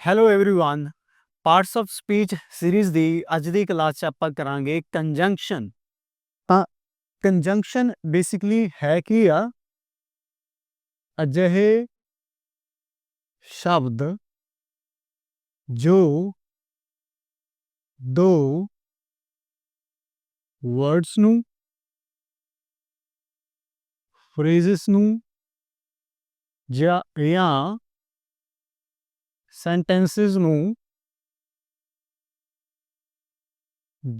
hello everyone parts of speech series ਦੀ ਅੱਜ ਦੀ class 'ਚ ਆਪਾਂ ਕਰਾਂਗੇ ਕੰਜੰਕਸ਼ਨ ਤਾਂ ਕੰਜੰਕਸ਼ਨ ਬੇਸਿਕਲੀ ਹੈ ਕੀ ਆ ਅਜਿਹੇ ਸ਼ਬਦ ਜੋ ਦੋ ਵਰਡਸ ਨੂੰ ਫਰੇਜ਼ਸ ਨੂੰ ਜਾਂ ਜਾਂ ਸੈਂਟੈਂਸਸ ਨੂੰ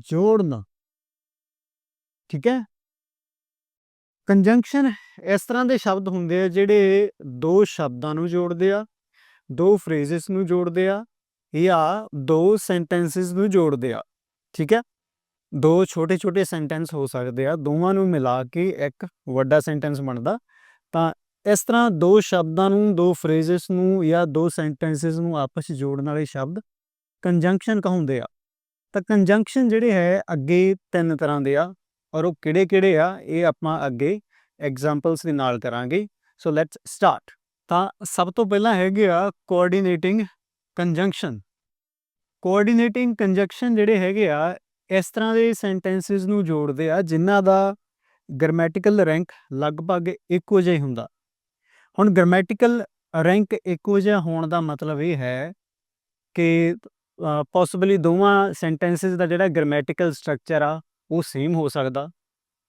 ਜੋੜਨਾ। ਠੀਕ ਹੈ? ਕੰਜੰਕਸ਼ਨ ਇਸ ਤਰ੍ਹਾਂ ਦੇ ਸ਼ਬਦ ਹੁੰਦੇ ਆ ਜਿਹੜੇ ਦੋ ਸ਼ਬਦਾਂ ਨੂੰ ਜੋੜਦੇ ਆ, ਦੋ ਫਰੇਜ਼ਸ ਨੂੰ ਜੋੜਦੇ ਆ ਜਾਂ ਦੋ ਸੈਂਟੈਂਸਸ ਨੂੰ ਜੋੜਦੇ ਆ। ਠੀਕ ਹੈ? ਦੋ ਛੋਟੇ ਛੋਟੇ ਸੈਂਟੈਂਸ ਹੋ ਸਕਦੇ ਆ, ਦੋਵਾਂ ਨੂੰ ਮਿਲਾ ਕੇ ਇੱਕ ਵੱਡਾ ਸੈਂਟੈਂਸ ਬਣਦਾ ਤਾਂ ਇਸ ਤਰ੍ਹਾਂ ਦੋ ਸ਼ਬਦਾਂ ਨੂੰ, ਦੋ ਫਰੇਜ਼ਸ ਨੂੰ ਜਾਂ ਦੋ ਸੈਂਟੈਂਸਸ ਨੂੰ ਆਪਸ ਵਿੱਚ ਜੋੜਨ ਵਾਲੇ ਸ਼ਬਦ ਕੰਜੰਕਸ਼ਨ ਕਹਾਉਂਦੇ ਆ। ਤਾਂ ਕੰਜੰਕਸ਼ਨ ਜਿਹੜੇ ਹੈ, ਅੱਗੇ ਤਿੰਨ ਤਰ੍ਹਾਂ ਦੇ ਆ ਔਰ ਉਹ ਕਿਹੜੇ-ਕਿਹੜੇ ਆ, ਇਹ ਆਪਾਂ ਅੱਗੇ ਐਗਜ਼ਾਮਪਲਸ ਦੇ ਨਾਲ ਕਰਾਂਗੇ। ਸੋ ਲੈਟਸ ਸਟਾਰਟ ਤਾਂ ਸਭ ਤੋਂ ਪਹਿਲਾਂ ਹੈਗੇ ਆ ਕੋਆਰਡੀਨੇਟਿੰਗ ਕੰਜੰਕਸ਼ਨ ਕੋਆਰਡੀਨੇਟਿੰਗ ਕੰਜੰਕਸ਼ਨ ਜਿਹੜੇ ਹੈਗੇ ਆ, ਇਸ ਤਰ੍ਹਾਂ ਦੇ ਸੈਂਟੈਂਸਸ ਨੂੰ ਜੋੜਦੇ ਆ, ਜਿਨ੍ਹਾਂ ਦਾ ਗ੍ਰਾਮੈਟੀਕਲ ਰੈਂਕ ਲਗਭਗ ਇੱਕੋ ਜਿਹਾ ਹੀ ਹੁੰਦਾ। ਹੁਣ ਗ੍ਰਾਮੈਟੀਕਲ ਰੈਂਕ ਇੱਕੋ ਜਿਹਾ ਹੋਣ ਦਾ ਮਤਲਬ ਇਹ ਹੈ ਕਿ ਪੋਸੀਬਲੀ ਦੋਵਾਂ ਸੈਂਟੈਂਸਸ ਦਾ ਜਿਹੜਾ ਗ੍ਰਾਮੈਟੀਕਲ ਸਟਰਕਚਰ ਆ, ਉਹ ਸੇਮ ਹੋ ਸਕਦਾ।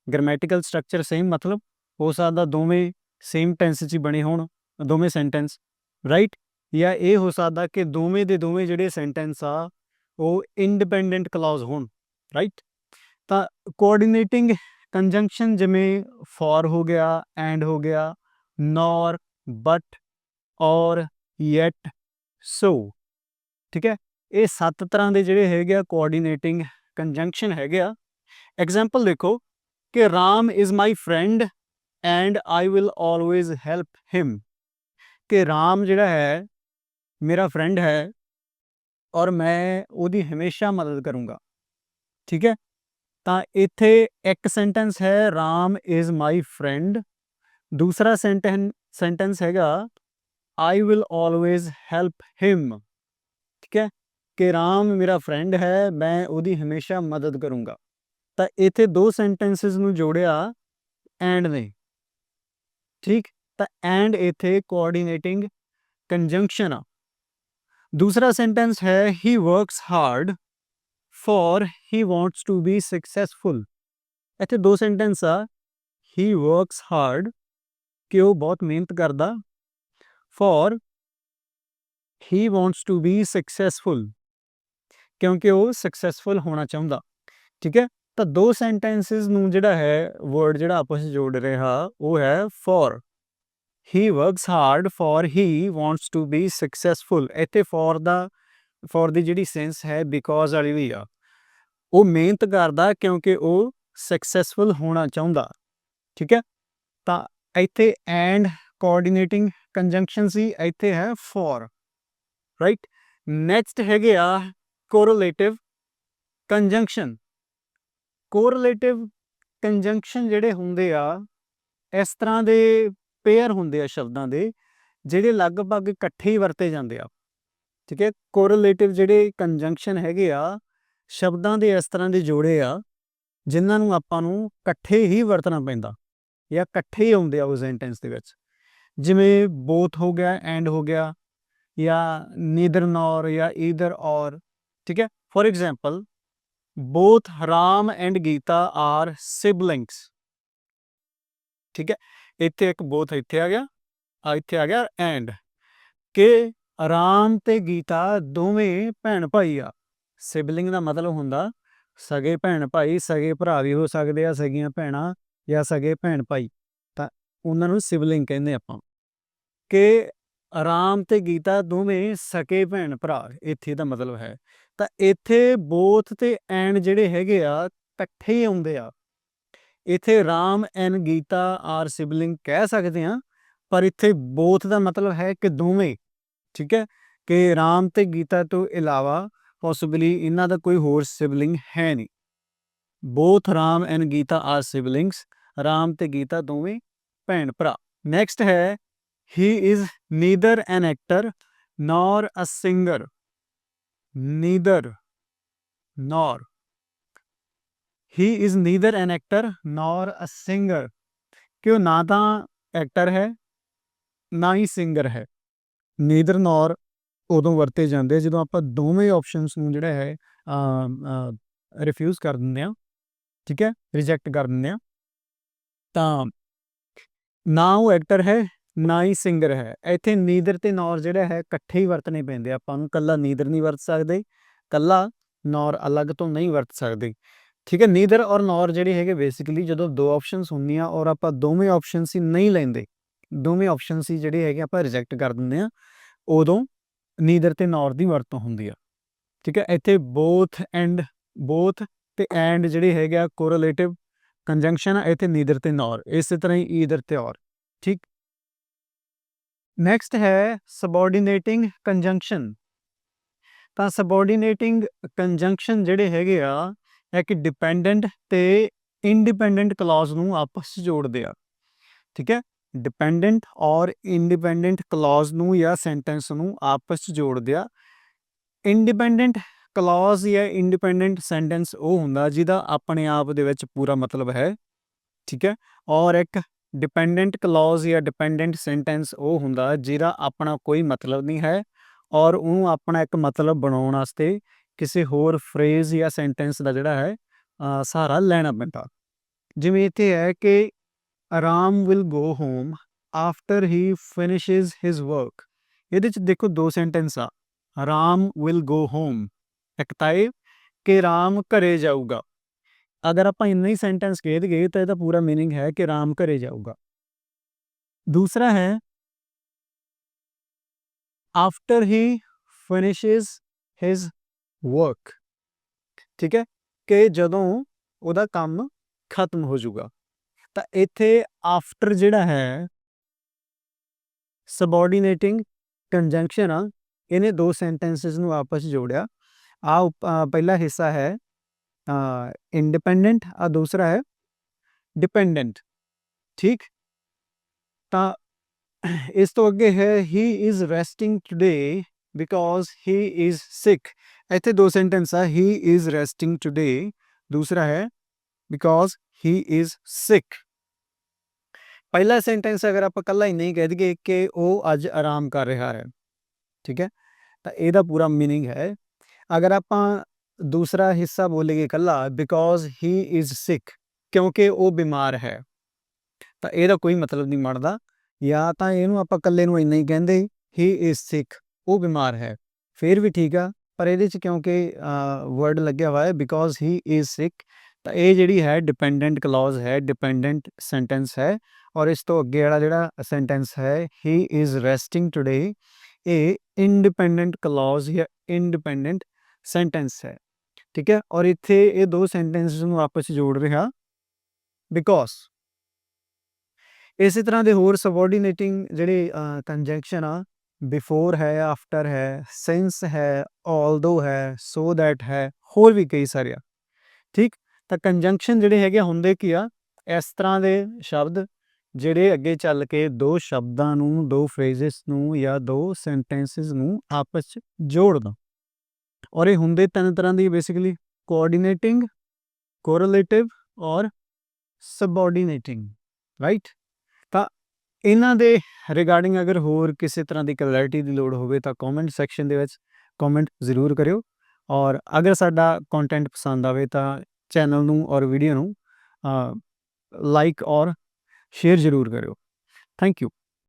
ਗ੍ਰਾਮੈਟੀਕਲ ਸਟਰਕਚਰ ਸੇਮ ਮਤਲਬ ਹੋ ਸਕਦਾ ਦੋਵੇਂ ਸੇਮ ਟੈਂਸ 'ਚ ਹੀ ਬਣੇ ਹੋਣ, ਦੋਵੇਂ ਸੈਂਟੈਂਸ ਰਾਈਟ ਜਾਂ ਇਹ ਹੋ ਸਕਦਾ ਕਿ ਦੋਵੇਂ ਦੇ ਦੋਵੇਂ ਜਿਹੜੇ ਸੈਂਟੈਂਸ ਆ, ਉਹ ਇੰਡੀਪੈਂਡੈਂਟ ਕਲੌਜ਼ ਹੋਣ ਰਾਈਟ ਤਾਂ ਕੋਆਰਡੀਨੇਟਿੰਗ ਕੰਜੰਕਸ਼ਨ ਜਿਵੇਂ ਫॉर ਹੋ ਗਿਆ ਐਂਡ ਹੋ ਗਿਆ nor but or yet so ਠੀਕ ਹੈ ਇਹ ਸੱਤ ਤਰ੍ਹਾਂ ਦੇ ਜਿਹੜੇ ਹੈਗੇ ਆ ਕੋਆਰਡੀਨੇਟਿੰਗ ਕੰਜੰਕਸ਼ਨ ਹੈਗੇ ਆ ਐਗਜ਼ਾਮਪਲ ਦੇਖੋ ਕਿ Ram is my friend and I will always help him ਕਿ ਰਾਮ ਜਿਹੜਾ ਹੈ ਮੇਰਾ ਫਰੈਂਡ ਹੈ ਔਰ ਮੈਂ ਉਹਦੀ ਹਮੇਸ਼ਾ ਮਦਦ ਕਰੂੰਗਾ ਠੀਕ ਹੈ ਤਾਂ ਇੱਥੇ ਇੱਕ ਸੈਂਟੈਂਸ ਹੈ ਰਾਮ ਇਜ਼ ਮਾਈ ਫਰੈਂਡ ਦੂਸਰਾ ਸੈਂਟੈਂਸ ਸੈਂਟੈਂਸ ਹੈਗਾ I will always help him ਠੀਕ ਹੈ ਕਿ ਰਾਮ ਮੇਰਾ ਫਰੈਂਡ ਹੈ ਮੈਂ ਉਹਦੀ ਹਮੇਸ਼ਾ ਮਦਦ ਕਰੂੰਗਾ ਤਾਂ ਇੱਥੇ ਦੋ ਸੈਂਟੈਂਸਸ ਨੂੰ ਜੋੜਿਆ ਐਂਡ ਨੇ ਠੀਕ ਤਾਂ ਐਂਡ ਇੱਥੇ ਕੋਆਰਡੀਨੇਟਿੰਗ ਕੰਜੰਕਸ਼ਨ ਆ ਦੂਸਰਾ ਸੈਂਟੈਂਸ ਹੈ he works hard for he wants to be successful ਇੱਥੇ ਦੋ ਸੈਂਟੈਂਸ ਆ ਹੀ ਵਰਕਸ ਹਾਰਡ ਕਿ ਉਹ ਬਹੁਤ ਮਿਹਨਤ ਕਰਦਾ for he wants to be successful ਕਿਉਂਕਿ ਉਹ ਸਕਸੈਸਫੁਲ ਹੋਣਾ ਚਾਹੁੰਦਾ। ਠੀਕ ਹੈ? ਤਾਂ ਦੋ ਸੈਂਟੈਂਸਸ ਨੂੰ ਜਿਹੜਾ ਹੈ ਵਰਡ ਜਿਹੜਾ ਆਪਸ ਵਿੱਚ ਜੋੜ ਰਿਹਾ ਉਹ ਹੈ for he works hard for he wants to be successful ਇੱਥੇ ਫੋਰ ਦਾ ਫੋਰ ਦੀ ਜਿਹੜੀ ਸੈਂਸ ਹੈ ਬਿਕੋਜ਼ ਵਾਲੀ ਵੀ ਆ। ਉਹ ਮਿਹਨਤ ਕਰਦਾ ਕਿਉਂਕਿ ਉਹ ਸਕਸੈਸਫੁਲ ਹੋਣਾ ਚਾਹੁੰਦਾ। ਠੀਕ ਹੈ? ਤਾਂ ਇੱਥੇ ਐਂਡ ਕੋਆਰਡੀਨੇਟਿੰਗ ਕੰਜੰਕਸ਼ਨ ਸੀ, ਇੱਥੇ ਹੈ ਫੋਰ ਰਾਈਟ ਨੈਕਸਟ ਹੈਗੇ ਆ ਕੋਰਿਲੇਟਿਵ ਕੰਜੰਕਸ਼ਨ ਕੋਰਿਲੇਟਿਵ ਕੰਜੰਕਸ਼ਨ ਜਿਹੜੇ ਹੁੰਦੇ ਆ, ਇਸ ਤਰ੍ਹਾਂ ਦੇ ਪੇਅਰ ਹੁੰਦੇ ਆ ਸ਼ਬਦਾਂ ਦੇ, ਜਿਹੜੇ ਲਗਭਗ ਇਕੱਠੇ ਹੀ ਵਰਤੇ ਜਾਂਦੇ ਆ। ਠੀਕ ਹੈ? ਕੋਰਿਲੇਟਿਵ ਜਿਹੜੇ ਕੰਜੰਕਸ਼ਨ ਹੈਗੇ ਆ, ਸ਼ਬਦਾਂ ਦੇ ਇਸ ਤਰ੍ਹਾਂ ਦੇ ਜੋੜੇ ਆ, ਜਿਨ੍ਹਾਂ ਨੂੰ ਆਪਾਂ ਨੂੰ ਇਕੱਠੇ ਹੀ ਵਰਤਣਾ ਪੈਂਦਾ। ਜਾਂ ਇਕੱਠੇ ਹੀ ਆਉਂਦੇ ਆ ਉਹ ਸੈਂਟੈਂਸ ਦੇ ਵਿੱਚ। ਜਿਵੇਂ ਬੋਥ ਹੋ ਗਿਆ ਐਂਡ ਹੋ ਗਿਆ ਜਾਂ ਨੀਦਰ ਨੌਰ ਜਾਂ ਈਦਰ ਔਰ ਠੀਕ ਹੈ? For example both ram and Gita are siblings, ਠੀਕ ਹੈ? ਇੱਥੇ ਇੱਕ ਬੋਥ ਇੱਥੇ ਆ ਗਿਆ, ਆ ਇੱਥੇ ਆ ਗਿਆ ਐਂਡ ਕਿ ਰਾਮ ਤੇ ਗੀਤਾ ਦੋਵੇਂ ਭੈਣ ਭਾਈ ਆ। ਸਿਬਲਿੰਗ ਦਾ ਮਤਲਬ ਹੁੰਦਾ ਸਗੇ ਭੈਣ ਭਾਈ, ਸਗੇ ਭਰਾ ਵੀ ਹੋ ਸਕਦੇ ਆ, ਸਗੀਆਂ ਭੈਣਾਂ ਜਾਂ ਸਗੇ ਭੈਣ ਭਾਈ, ਤਾਂ ਉਹਨਾਂ ਨੂੰ ਸਿਬਲਿੰਗ ਕਹਿੰਦੇ ਆਪਾਂ। ਕਿ ਰਾਮ ਤੇ ਗੀਤਾ ਦੋਵੇਂ ਸਕੇ ਭੈਣ ਭਰਾ, ਇੱਥੇ ਦਾ ਮਤਲਬ ਹੈ। ਤਾਂ ਇੱਥੇ ਬੋਥ ਤੇ ਐਨ ਜਿਹੜੇ ਹੈਗੇ ਆ, ਇਕੱਠੇ ਹੀ ਆਉਂਦੇ ਆ। ਇੱਥੇ Ram and Gita are sibling ਕਹਿ ਸਕਦੇ ਆ ਪਰ ਇੱਥੇ ਬੋਥ ਦਾ ਮਤਲਬ ਹੈ ਕਿ ਦੋਵੇਂ, ਠੀਕ ਹੈ? ਕਿ ਰਾਮ ਤੇ ਗੀਤਾ ਤੋਂ ਇਲਾਵਾ ਪੋਸੀਬਲੀ ਇਹਨਾਂ ਦਾ ਕੋਈ ਹੋਰ ਸਿਬਲਿੰਗ ਹੈ ਨਹੀਂ। Both Ram and Gita are siblings Ram ਤੇ ਗੀਤਾ ਦੋਵੇਂ ਭੈਣ ਭਰਾ। ਨੈਕਸਟ ਹੈ he is neither an actor nor a singer neither, nor he is neither an actor nor a singer ਕਿ ਉਹ ਨਾ ਤਾਂ ਐਕਟਰ ਹੈ, ਨਾ ਹੀ ਸਿੰਗਰ ਹੈ। ਨੀਦਰ ਨੌਰ ਉਦੋਂ ਵਰਤੇ ਜਾਂਦੇ ਜਦੋਂ ਆਪਾਂ ਦੋਵੇਂ ਆਪਸ਼ਨਸ ਨੂੰ ਜਿਹੜਾ ਹੈ ਰਿਫਿਊਜ਼ ਕਰ ਦਿੰਦੇ ਆ। ਠੀਕ ਹੈ ਰਿਜੈਕਟ ਕਰ ਦਿੰਦੇ ਆ। ਤਾਂ ਨਾ ਉਹ ਐਕਟਰ ਹੈ, ਨਾ ਹੀ ਸਿੰਗਰ ਹੈ। ਇੱਥੇ ਨੀਦਰ ਤੇ ਨੌਰ ਜਿਹੜਾ ਹੈ, ਇਕੱਠੇ ਹੀ ਵਰਤਨੇ ਪੈਂਦੇ ਆ। ਆਪਾਂ ਨੂੰ ਕੱਲਾ ਨੀਦਰ ਨਹੀਂ ਵਰਤ ਸਕਦੇ ਕੱਲਾ ਨੌਰ ਅਲੱਗ ਤੋਂ ਨਹੀਂ ਵਰਤ ਸਕਦੇ। ਠੀਕ ਹੈ, ਨੀਦਰ ਔਰ ਨੌਰ ਜਿਹੜੇ ਹੈਗੇ ਬੇਸਿਕਲੀ ਜਦੋਂ ਦੋ ਆਪਸ਼ਨਸ ਹੁੰਦੀਆਂ ਔਰ ਆਪਾਂ ਦੋਵੇਂ ਆਪਸ਼ਨਸ ਹੀ ਨਹੀਂ ਲੈਂਦੇ, ਦੋਵੇਂ ਆਪਸ਼ਨਸ ਹੀ ਜਿਹੜੇ ਹੈਗੇ ਆਪਾਂ ਰਿਜੈਕਟ ਕਰ ਦਿੰਦੇ ਆ ਉਦੋਂ ਨੀਦਰ ਤੇ ਨੌਰ ਦੀ ਵਰਤੋਂ ਹੁੰਦੀ ਆ। ਠੀਕ ਹੈ, ਇੱਥੇ ਬੋਥ ਐਂਡ ਬੋਥ ਤੇ ਐਂਡ ਜਿਹੜੇ ਹੈਗੇ ਆ ਕੋਰਿਲੇਟਿਵ ਕੰਜੰਕਸ਼ਨ ਆ ਇੱਥੇ ਨੀਦਰ ਤੇ ਨੌਰ ਇਸੇ ਤਰ੍ਹਾਂ ਹੀ ਈਦਰ ਤੇ ਔਰ ਠੀਕ? ਨੈਕਸਟ ਹੈ ਸਬੋਰਡੀਨੇਟਿੰਗ ਕੰਜੰਕਸ਼ਨ ਤਾਂ ਸਬੋਰਡੀਨੇਟਿੰਗ ਕੰਜੰਕਸ਼ਨ ਜਿਹੜੇ ਹੈਗੇ ਆ ਇੱਕ ਡਿਪੈਂਡੈਂਟ ਤੇ ਇੰਡੀਪੈਂਡੈਂਟ ਕਲੌਜ਼ ਨੂੰ ਆਪਸ 'ਚ ਜੋੜਦੇ ਆ, ਠੀਕ ਹੈ? ਡਿਪੈਂਡੈਂਟ ਔਰ ਇੰਡੀਪੈਂਡੈਂਟ ਕਲੌਜ਼ ਨੂੰ ਜਾਂ ਸੈਂਟੈਂਸ ਨੂੰ ਆਪਸ 'ਚ ਜੋੜਦੇ ਆ ਇੰਡੀਪੈਂਡੈਂਟ ਕਲੌਜ਼ ਜਾਂ ਇੰਡੀਪੈਂਡੈਂਟ ਸੈਂਟੈਂਸ ਉਹ ਹੁੰਦਾ ਜਿਹਦਾ ਆਪਣੇ ਆਪ ਦੇ ਵਿੱਚ ਪੂਰਾ ਮਤਲਬ ਹੈ, ਠੀਕ ਹੈ? ਔਰ ਇੱਕ ਡਿਪੈਂਡੈਂਟ ਕਲੌਜ਼ ਜਾਂ ਡਿਪੈਂਡੈਂਟ ਸੈਂਟੈਂਸ ਉਹ ਹੁੰਦਾ ਜਿਹਦਾ ਆਪਣਾ ਕੋਈ ਮਤਲਬ ਨਹੀਂ ਹੈ ਔਰ ਉਹਨੂੰ ਆਪਣਾ ਇੱਕ ਮਤਲਬ ਬਣਾਉਣ ਵਾਸਤੇ ਕਿਸੇ ਹੋਰ ਫਰੇਜ਼ ਜਾਂ ਸੈਂਟੈਂਸ ਦਾ ਜਿਹੜਾ ਹੈ ਸਹਾਰਾ ਲੈਣਾ ਪੈਂਦਾ। ਜਿਵੇਂ ਇੱਥੇ ਹੈ ਕਿ ਆਰਾਮ will go home after he finishes his work ਇਹਦੇ ਚ ਦੇਖੋ ਦੋ ਸੈਂਟੈਂਸ ਆ। ਰਾਮ ਵਿਲ ਗੋ ਹੋਮ ਇੱਕ ਤਾਂ ਇਹ ਕਿ ਰਾਮ ਘਰੇ ਜਾਊਗਾ ਅਗਰ ਆਪਾਂ ਇੰਨਾ ਹੀ ਸੈਂਟੈਂਸ ਕਹਿ ਦਈਏ ਤਾਂ ਇਹਦਾ ਪੂਰਾ मीनिंग ਹੈ ਕਿ ਰਾਮ ਘਰੇ ਜਾਊਗਾ ਦੂਸਰਾ ਹੈ after he finishes his work ਠੀਕ ਹੈ ਕਿ ਜਦੋਂ ਉਹਦਾ ਕੰਮ ਖਤਮ ਹੋ ਜਾਊਗਾ ਤਾਂ ਇੱਥੇ ਆਫਟਰ ਜਿਹੜਾ ਹੈ ਸਬਆਰਡੀਨੇਟਿੰਗ ਕੰਜੰਕਸ਼ਨ ਆ ਇਹਨੇ ਦੋ ਸੈਂਟੈਂਸਸ ਨੂੰ ਆਪਸ आ उप- पहला हिस्सा है इंडिपेंडेंट और दूसरा है डिपेंडेंट ठीक? ता, इस तो अगे है he is resting today because he is sick ऐसे दो सेंटेंस है ही इज़ रेस्टिंग टुडे दूसरा है बिकॉज़ ही इज़ सिक पहला सेंटेंस अगर आप कला ही नहीं कह देंगे कि वो अज आराम कर रहा है, ठीक है? तो यदा पूरा मीनिंग है ਅਗਰ ਆਪਾਂ ਦੂਸਰਾ ਹਿੱਸਾ ਬੋਲੀਏ ਕੱਲਾ ਬਿਕੋਜ਼ ਹੀ ਇਜ਼ ਸਿਕ ਕਿਉਂਕਿ ਉਹ ਬਿਮਾਰ ਹੈ, ਤਾਂ ਇਹਦਾ ਕੋਈ ਮਤਲਬ ਨਹੀਂ ਬਣਦਾ, ਜਾਂ ਤਾਂ ਇਹਨੂੰ ਆਪਾਂ ਕੱਲੇ ਨੂੰ ਇੰਨਾ ਹੀ ਕਹਿੰਦੇ ਹੀ ਇਜ਼ ਸਿਕ ਉਹ ਬਿਮਾਰ ਹੈ, ਫਿਰ ਵੀ ਠੀਕ ਆ, ਪਰ ਇਹਦੇ ਚ ਕਿਉਂਕਿ ਵਰਡ ਲੱਗਿਆ ਹੋਇਆ ਹੈ ਬਿਕੋਜ਼ ਹੀ ਇਜ਼ ਸਿਕ ਤਾਂ ਇਹ ਜਿਹੜੀ ਹੈ ਡਿਪੈਂਡੈਂਟ ਕਲੌਜ਼ ਹੈ ਡਿਪੈਂਡੈਂਟ ਸੈਂਟੈਂਸ ਹੈ, ਔਰ ਇਸ ਤੋਂ ਅੱਗੇ ਵਾਲਾ ਜਿਹੜਾ ਸੈਂਟੈਂਸ ਹੈ ਹੀ ਇਜ਼ ਰੈਸਟਿੰਗ ਟੁਡੇ ਇਹ ਇੰਡੀਪੈਂਡੈਂਟ ਕਲੌਜ਼ ਜਾਂ ਇੰਡੀਪੈਂਡੈਂਟ ਸੈਂਟੈਂਸ ਹੈ ਠੀਕ ਹੈ ਔਰ ਇੱਥੇ ਇਹ ਦੋ ਸੈਂਟੈਂਸਸ ਨੂੰ ਆਪਸ ਵਿੱਚ ਜੋੜ ਰਿਹਾ ਬਿਕੋਜ਼ ਇਸੇ ਤਰ੍ਹਾਂ ਦੇ ਹੋਰ ਸਬਆਰਡੀਨੇਟਿੰਗ ਜਿਹੜੇ ਕੰਜੰਕਸ਼ਨ ਆ ਬਿਫੋਰ ਹੈ ਆਫਟਰ ਹੈ ਸਿੰਸ ਹੈ ਆਲਦੋ ਹੈ ਸੋ ਦੈਟ ਹੈ ਹੋਰ ਵੀ ਕਈ ਸਾਰੇ ਆ ਠੀਕ ਤਾਂ ਕੰਜੰਕਸ਼ਨ ਜਿਹੜੇ ਹੈਗੇ ਹੁੰਦੇ ਕੀ ਆ ਇਸ ਤਰ੍ਹਾਂ ਦੇ ਸ਼ਬਦ ਜਿਹੜੇ ਅੱਗੇ ਚੱਲ ਕੇ ਦੋ ਸ਼ਬਦਾਂ ਨੂੰ ਦੋ ਫਰੇਜ਼ਸ ਨੂੰ ਜਾਂ ਦੋ ਸੈਂਟੈਂਸਸ ਨੂੰ ਆਪਸ ਚ ਜੋੜਦਾ ਔਰ ਇਹ ਹੁੰਦੇ ਤਿੰਨ ਤਰ੍ਹਾਂ ਦੀ ਬੇਸਿਕਲੀ ਕੋਆਰਡੀਨੇਟਿੰਗ ਕੋਰਲੇਟਿਵ ਔਰ ਸਬਆਰਡੀਨੇਟਿੰਗ ਰਾਈਟ ਤਾਂ ਇਹਨਾਂ ਦੇ ਰਿਗਾਰਡਿੰਗ ਅਗਰ ਹੋਰ ਕਿਸੇ ਤਰ੍ਹਾਂ ਦੀ ਕਲੈਰਿਟੀ ਦੀ ਲੋੜ ਹੋਵੇ ਤਾਂ ਕਮੈਂਟ ਸੈਕਸ਼ਨ ਦੇ ਵਿੱਚ ਕਮੈਂਟ ਜ਼ਰੂਰ ਕਰਿਓ। ਔਰ ਅਗਰ ਸਾਡਾ ਕੰਟੈਂਟ ਪਸੰਦ ਆਵੇ ਤਾਂ ਚੈਨਲ ਨੂੰ ਔਰ ਵੀਡੀਓ ਨੂੰ ਲਾਈਕ ਔਰ ਸ਼ੇਅਰ ਜ਼ਰੂਰ ਕਰਿਓ। Thank you